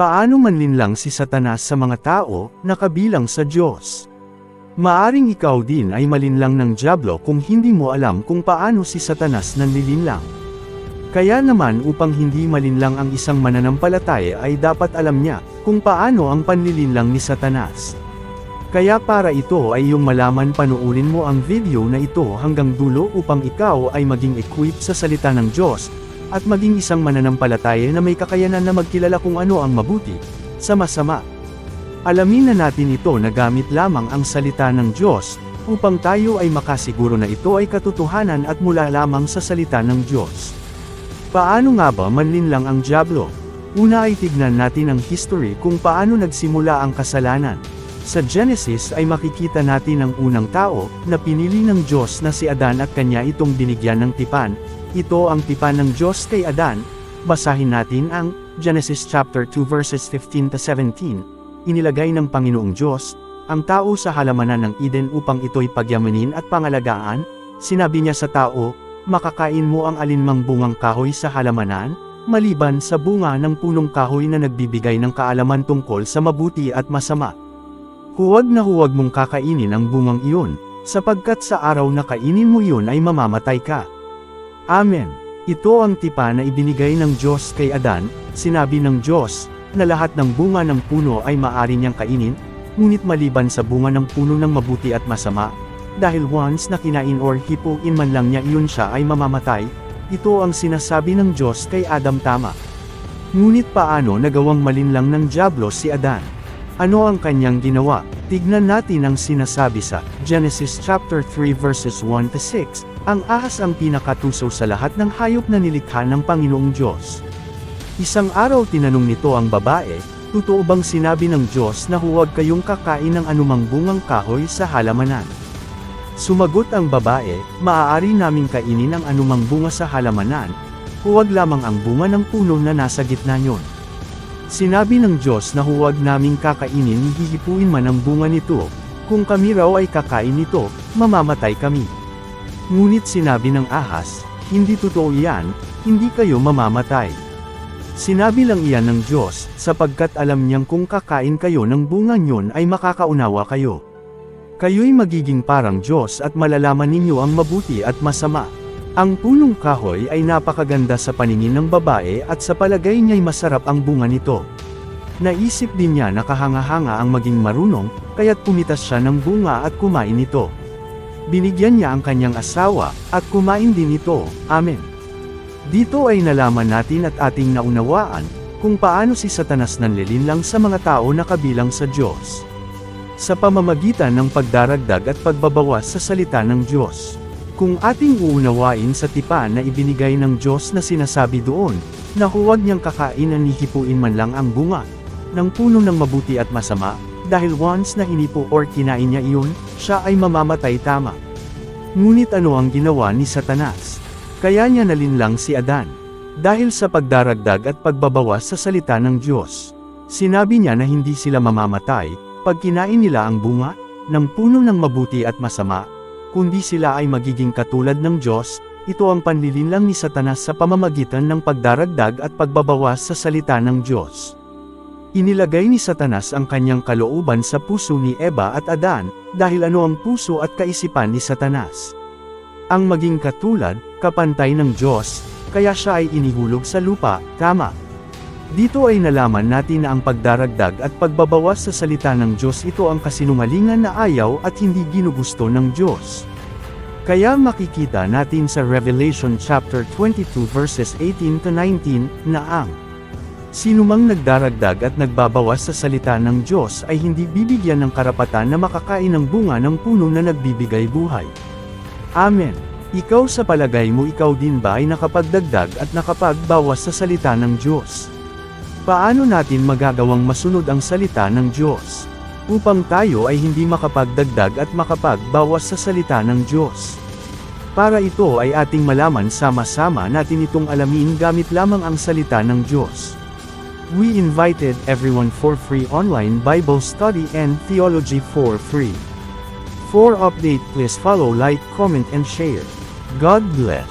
Paano manlinlang si Satanas sa mga tao na kabilang sa Diyos? Maaring ikaw din ay malinlang ng Diablo kung hindi mo alam kung paano si Satanas nanlilinlang. Kaya naman upang hindi malinlang ang isang mananampalataya ay dapat alam niya kung paano ang panlilinlang ni Satanas. Kaya para ito ay yung malaman panuurin mo ang video na ito hanggang dulo upang ikaw ay maging equipped sa salita ng Diyos, at maging isang mananampalataya na may kakayanan na magkilala kung ano ang mabuti, sa masama. Alamin na natin ito na gamit lamang ang salita ng Diyos, upang tayo ay makasiguro na ito ay katotohanan at mula lamang sa salita ng Diyos. Paano nga ba manlinlang ang Diablo? Una ay tignan natin ang history kung paano nagsimula ang kasalanan. Sa Genesis ay makikita natin ang unang tao, na pinili ng Diyos na si Adan at kanya itong binigyan ng tipan. Ito ang tipan ng Diyos kay Adan. Basahin natin ang Genesis chapter 2 verses 15 to 17. Inilagay ng Panginoong Diyos, ang tao sa halamanan ng Eden upang ito'y pagyamanin at pangalagaan. Sinabi niya sa tao, makakain mo ang alinmang bungang kahoy sa halamanan, maliban sa bunga ng punong kahoy na nagbibigay ng kaalaman tungkol sa mabuti at masama. Huwag na huwag mong kakainin ang bungang iyon, sapagkat sa araw na kainin mo iyon ay mamamatay ka. Amen. Ito ang tipa na ibinigay ng Diyos kay Adan, sinabi ng Diyos, na lahat ng bunga ng puno ay maaari niyang kainin, ngunit maliban sa bunga ng puno ng mabuti at masama, dahil once na kinain or hipuin man lang niya iyon siya ay mamamatay, ito ang sinasabi ng Diyos kay Adam tama. Ngunit paano nagawang malinlang ng Diablo si Adan? Ano ang kanyang ginawa? Tignan natin ang sinasabi sa Genesis chapter 3 verses 1 to 6. Ang ahas ang pinakatuso sa lahat ng hayop na nilikha ng Panginoong Diyos. Isang araw tinanong nito ang babae, Totoo bang sinabi ng Diyos na huwag kayong kakain ng anumang bungang kahoy sa halamanan? Sumagot ang babae, maaari naming kainin ang anumang bunga sa halamanan, huwag lamang ang bunga ng puno na nasa gitna nyon. Sinabi ng Diyos na huwag naming kakainin hihipuin man ang bunga nito, kung kami raw ay kakain nito, mamamatay kami. Ngunit sinabi ng ahas, hindi totoo iyan, hindi kayo mamamatay. Sinabi lang iyan ng Diyos, sapagkat alam niyang kung kakain kayo ng bunga niyon ay makakaunawa kayo. Kayo'y magiging parang Diyos at malalaman ninyo ang mabuti at masama. Ang punong kahoy ay napakaganda sa paningin ng babae at sa palagay niya'y masarap ang bunga nito. Naisip din niya na kahanga-hanga ang maging marunong, kaya't pumitas siya ng bunga at kumain nito. Binigyan niya ang kanyang asawa, at kumain din ito, Amen. Dito ay nalaman natin at ating naunawaan, kung paano si Satanas nanlilinlang sa mga tao na kabilang sa Diyos. Sa pamamagitan ng pagdaragdag at pagbabawas sa salita ng Diyos. Kung ating uunawain sa tipan na ibinigay ng Diyos na sinasabi doon, na huwag niyang kakain ang hihipuin man lang ang bunga, ng puno ng mabuti at masama, dahil once na hinipo or kinain niya iyon, siya ay mamamatay tama. Ngunit ano ang ginawa ni Satanas? Kaya niya nalinlang si Adan. Dahil sa pagdaragdag at pagbabawas sa salita ng Diyos. Sinabi niya na hindi sila mamamatay, pag kinain nila ang bunga, ng puno ng mabuti at masama, kundi sila ay magiging katulad ng Diyos, ito ang panlilinlang ni Satanas sa pamamagitan ng pagdaragdag at pagbabawas sa salita ng Diyos. Inilagay ni Satanas ang kanyang kalooban sa puso ni Eva at Adan, dahil ano ang puso at kaisipan ni Satanas. Ang maging katulad, kapantay ng Diyos, kaya siya ay inihulog sa lupa, tama. Dito ay nalaman natin na ang pagdaragdag at pagbabawas sa salita ng Diyos ito ang kasinungalingan na ayaw at hindi ginugusto ng Diyos. Kaya makikita natin sa Revelation chapter 22 verses 18 to 19 na ang Sinumang nagdaragdag at nagbabawas sa salita ng Diyos ay hindi bibigyan ng karapatan na makakain ng bunga ng puno na nagbibigay buhay. Amen. Ikaw sa palagay mo ikaw din ba ay nakapagdagdag at nakapagbawas sa salita ng Diyos? Paano natin magagawang masunod ang salita ng Diyos? Upang tayo ay hindi makapagdagdag at makapagbawas sa salita ng Diyos. Para ito ay ating malaman sama-sama natin itong alamin gamit lamang ang salita ng Diyos. We invited everyone for free online Bible study and theology for free. For update please follow like, comment and share. God bless.